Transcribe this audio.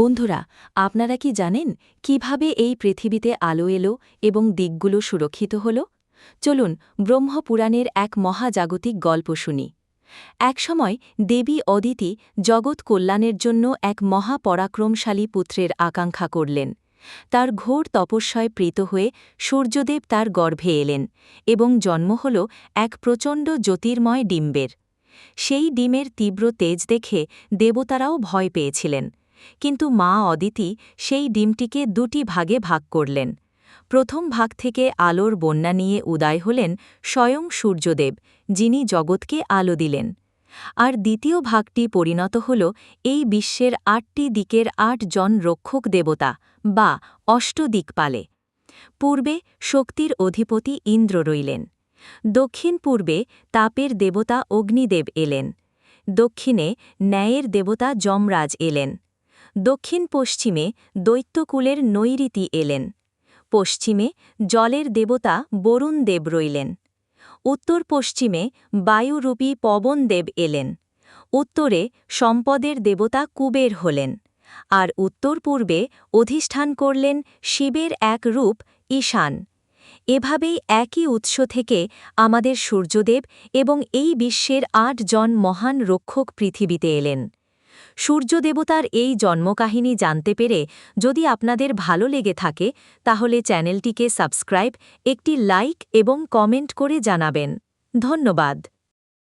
বন্ধুরা, আপনারা কি জানেন কীভাবে এই পৃথিবীতে আলো এলো এবং দিকগুলো সুরক্ষিত হল? চলুন ব্রহ্মপুরাণের এক মহাজাগতিক গল্প শুনি। একসময় দেবী অদিতি জগৎ কল্যাণের জন্য এক মহাপরাক্রমশালী পুত্রের আকাঙ্ক্ষা করলেন। তার ঘোর তপস্যায় প্রীত হয়ে সূর্যদেব তার গর্ভে এলেন এবং জন্ম হল এক প্রচণ্ড জ্যোতির্ময় ডিম্বের। সেই ডিমের তীব্র তেজ দেখে দেবতারাও ভয় পেয়েছিলেন। কিন্তু মা অদিতি সেই ডিমটিকে দুটি ভাগে ভাগ করলেন। প্রথম ভাগ থেকে আলোর বন্যা নিয়ে উদয় হলেন স্বয়ং সূর্যদেব, যিনি জগৎকে আলো দিলেন। আর দ্বিতীয় ভাগটি পরিণত হল এই বিশ্বের আটটি দিকের আট জন রক্ষক দেবতা, বা অষ্টদিকপালে। পূর্বে শক্তির অধিপতি ইন্দ্র রইলেন। দক্ষিণ পূর্বে তাপের দেবতা অগ্নিদেব এলেন। দক্ষিণে ন্যায়ের দেবতা যমরাজ এলেন। দক্ষিণ পশ্চিমে দৈত্যকুলের নৈরীতি এলেন। পশ্চিমে জলের দেবতা বরুণ দেব রইলেন। উত্তর পশ্চিমে বায়ুরূপী পবন দেব এলেন। উত্তরে সম্পদের দেবতা কুবের হলেন। আর উত্তর পূর্বে অধিষ্ঠান করলেন শিবের এক রূপ ঈশান। এভাবেই একই উৎস থেকে আমাদের সূর্যদেব এবং এই বিশ্বের আট জন মহান রক্ষক পৃথিবীতে এলেন। সূর্যদেবতার এই জন্মকাহিনী জানতে পেরে যদি আপনাদের ভালো লেগে থাকে, তাহলে চ্যানেলটিকে সাবস্ক্রাইব, একটি লাইক এবং কমেন্ট করে জানাবেন। ধন্যবাদ।